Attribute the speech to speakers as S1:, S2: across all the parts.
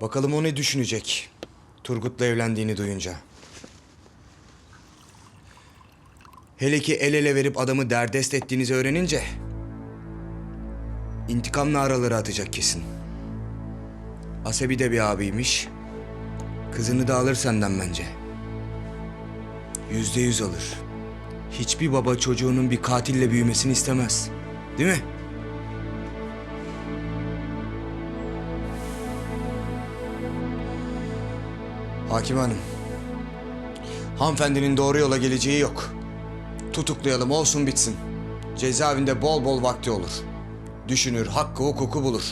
S1: Bakalım o ne düşünecek Turgut'la evlendiğini duyunca. Hele ki el ele verip adamı derdest ettiğinizi öğrenince... ...intikamla araları atacak kesin. Asebi de bir abiymiş. Kızını da alır senden bence. Yüzde yüz alır. Hiçbir baba çocuğunun bir katille büyümesini istemez. Değil mi? Hakim Hanım. Hanımefendinin doğru yola geleceği yok. Tutuklayalım olsun bitsin. Cezaevinde bol bol vakti olur. Düşünür, hakkı hukuku bulur.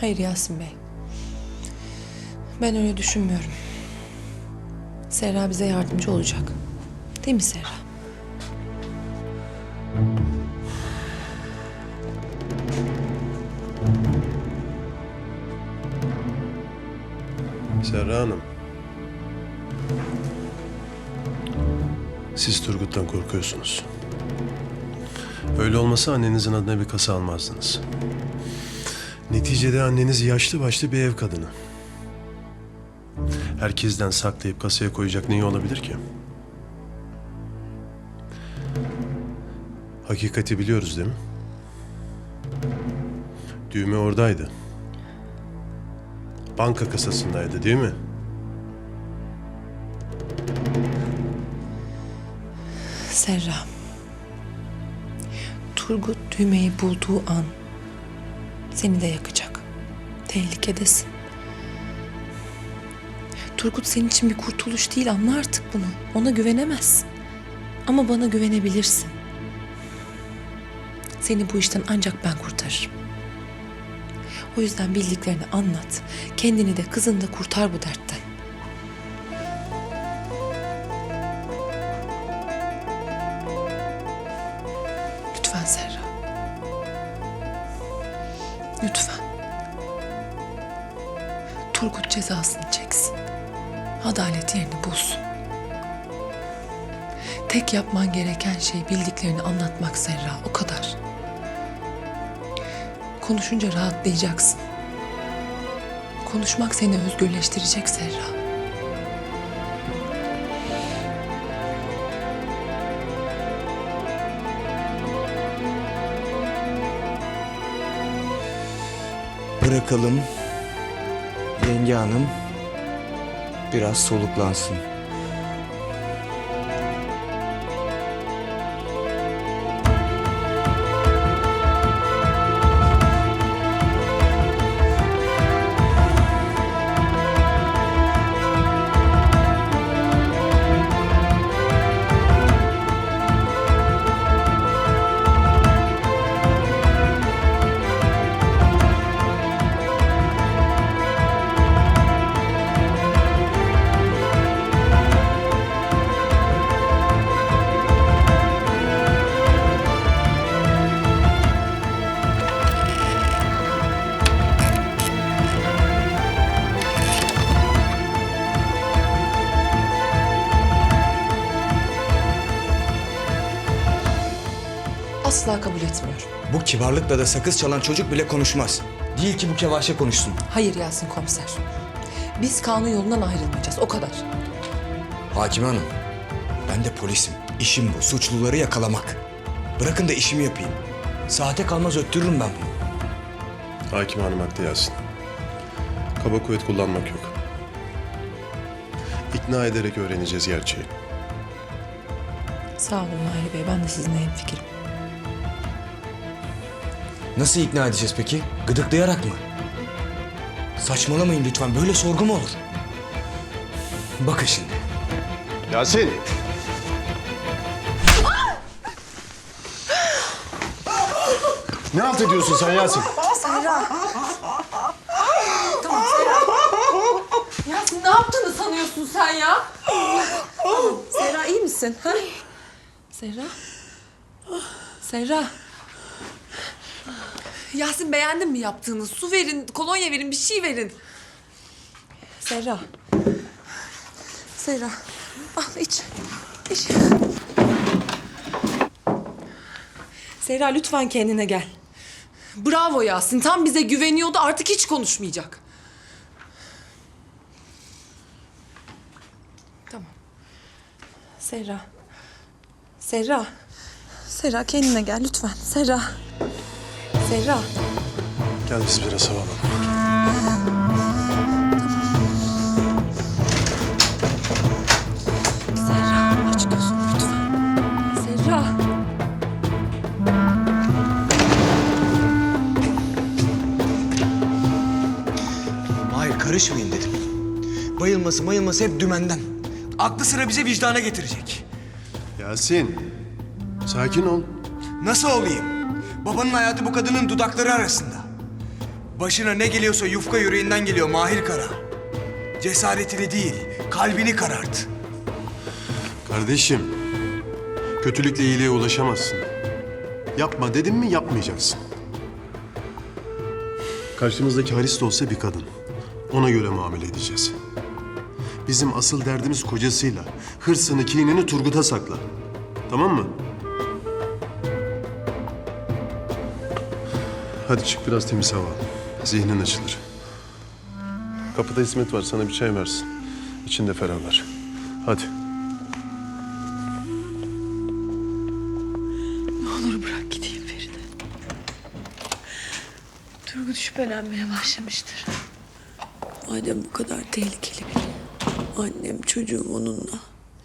S2: Hayır Yasin Bey. Ben öyle düşünmüyorum. Serra bize yardımcı olacak. Değil mi Serra?
S3: Serra Hanım. Siz Turgut'tan korkuyorsunuz. Öyle olmasa annenizin adına bir kasa almazdınız. Neticede anneniz yaşlı başlı bir ev kadını. Herkesten saklayıp kasaya koyacak neyi olabilir ki? Hakikati biliyoruz değil mi? Düğme oradaydı. Banka kasasındaydı değil mi?
S2: Serra. Turgut düğmeyi bulduğu an seni de yakacak. Tehlikedesin. Turgut senin için bir kurtuluş değil anla artık bunu. Ona güvenemezsin. Ama bana güvenebilirsin. Seni bu işten ancak ben kurtarırım. O yüzden bildiklerini anlat. Kendini de kızını da kurtar bu dertten. Lütfen Serra. Lütfen. Turgut cezasını çeksin. Adalet yerini bulsun. Tek yapman gereken şey bildiklerini anlatmak Serra. O kadar. Konuşunca rahatlayacaksın. Konuşmak seni özgürleştirecek Serra.
S1: Bırakalım yenge hanım biraz soluklansın.
S2: Asla kabul etmiyorum.
S1: Bu kibarlıkla da sakız çalan çocuk bile konuşmaz. Değil ki bu kevaşe konuşsun.
S2: Hayır Yasin komiser. Biz kanun yolundan ayrılmayacağız. O kadar.
S1: Hakim hanım, ben de polisim. İşim bu, suçluları yakalamak. Bırakın da işimi yapayım. Saate kalmaz öttürürüm ben bunu.
S3: Hakim Hanım haklı Yasin. Kaba kuvvet kullanmak yok. İkna ederek öğreneceğiz gerçeği.
S2: Sağ olun Mahir Bey. Ben de sizinle hemfikirim.
S1: Nasıl ikna edeceğiz peki? Gıdıklayarak mı? Saçmalamayın lütfen. Böyle sorgu mu olur? Bakın şimdi.
S3: Yasin! Ne halt ediyorsun sen Yasin?
S2: Yasin ne yaptığını sanıyorsun sen ya?
S4: Serra iyi misin? Ha?
S2: Serra? Serra?
S4: Yasin beğendin mi yaptığını? Su verin, kolonya verin, bir şey verin.
S2: Serra.
S4: Serra. Al iç. İç.
S2: Serra lütfen kendine gel.
S4: Bravo Yasin. Tam bize güveniyordu. Artık hiç konuşmayacak. Tamam.
S2: Serra. Serra. Serra kendine gel lütfen. Serra. Serra.
S3: Gel biz biraz hava alalım.
S2: Serra aç gözünü lütfen. Serra.
S1: Hayır karışmayın dedim. Bayılması mayılması hep dümenden. Aklı sıra bize vicdana getirecek.
S3: Yasin, sakin ol.
S1: Nasıl olayım? Babanın hayatı bu kadının dudakları arasında. Başına ne geliyorsa yufka yüreğinden geliyor Mahir Kara. Cesaretini değil, kalbini karart.
S3: Kardeşim, kötülükle iyiliğe ulaşamazsın. Yapma dedim mi yapmayacaksın. Karşımızdaki Halis de olsa bir kadın. Ona göre muamele edeceğiz. Bizim asıl derdimiz kocasıyla. Hırsını, kinini Turgut'a sakla. Tamam mı? Hadi çık biraz temiz hava al. Zihnin açılır. Kapıda hizmet var. Sana bir çay versin. İçinde ferahlar. Hadi.
S2: Olur bırak gideyim Feride. Turgut şüphelenmeye başlamıştır. Madem bu kadar tehlikeli biri. Annem çocuğum onunla.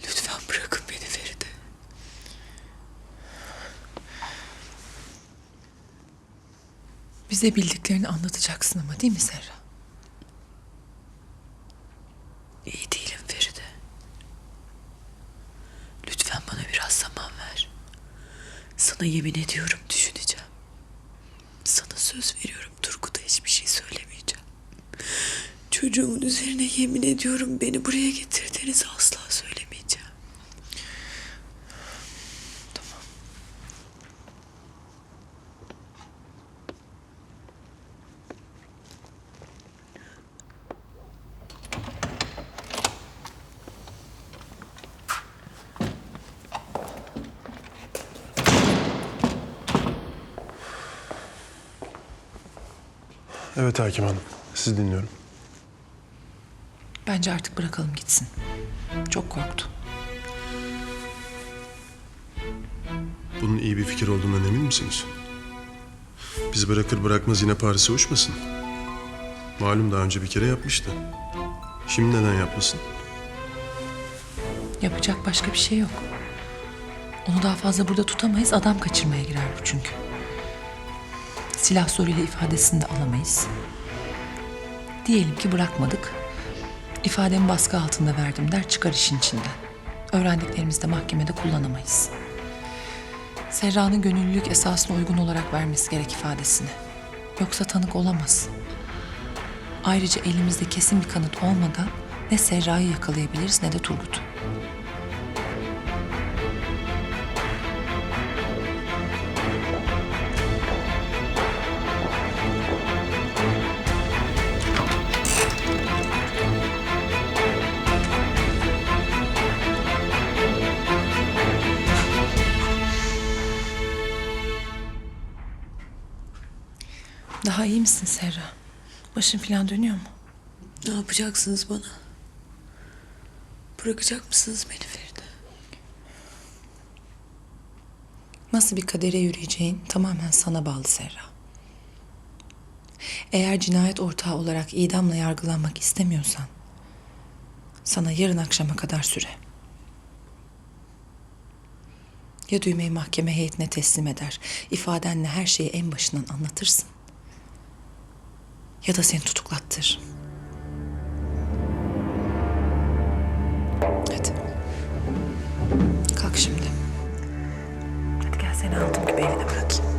S2: Lütfen bırakın beni Feride. Bize bildiklerini anlatacaksın ama değil mi Serra? İyi değilim Feride. Lütfen bana biraz zaman ver. Sana yemin ediyorum düşüneceğim. Sana söz veriyorum Turgut'a hiçbir şey söylemeyeceğim. Çocuğumun üzerine yemin ediyorum beni buraya getirdiğinizi asla söylemeyeceğim. Tamam.
S3: Evet Hakim Hanım. Sizi dinliyorum.
S2: Bence artık bırakalım gitsin. Çok korktu.
S3: Bunun iyi bir fikir olduğundan emin misiniz? Bizi bırakır bırakmaz yine Paris'e uçmasın. Malum daha önce bir kere yapmıştı. Şimdi neden yapmasın?
S2: Yapacak başka bir şey yok. Onu daha fazla burada tutamayız. Adam kaçırmaya girer bu çünkü. Silah zoruyla ifadesini de alamayız. Diyelim ki bırakmadık. İfademi baskı altında verdim der çıkar işin içinden. Öğrendiklerimizi de mahkemede kullanamayız. Serra'nın gönüllülük esasına uygun olarak vermesi gerek ifadesini. Yoksa tanık olamaz. Ayrıca elimizde kesin bir kanıt olmadan ne Serra'yı yakalayabiliriz ne de Turgut'u. Daha iyi misin Serra? Başın falan dönüyor mu?
S5: Ne yapacaksınız bana? Bırakacak mısınız beni Feride?
S2: Nasıl bir kadere yürüyeceğin tamamen sana bağlı Serra. Eğer cinayet ortağı olarak idamla yargılanmak istemiyorsan... ...sana yarın akşama kadar süre. Ya düğmeyi mahkeme heyetine teslim eder, ifadenle her şeyi en başından anlatırsın ya da seni tutuklattır. Hadi. Kalk şimdi. Hadi gel seni aldığım gibi evine bırakayım.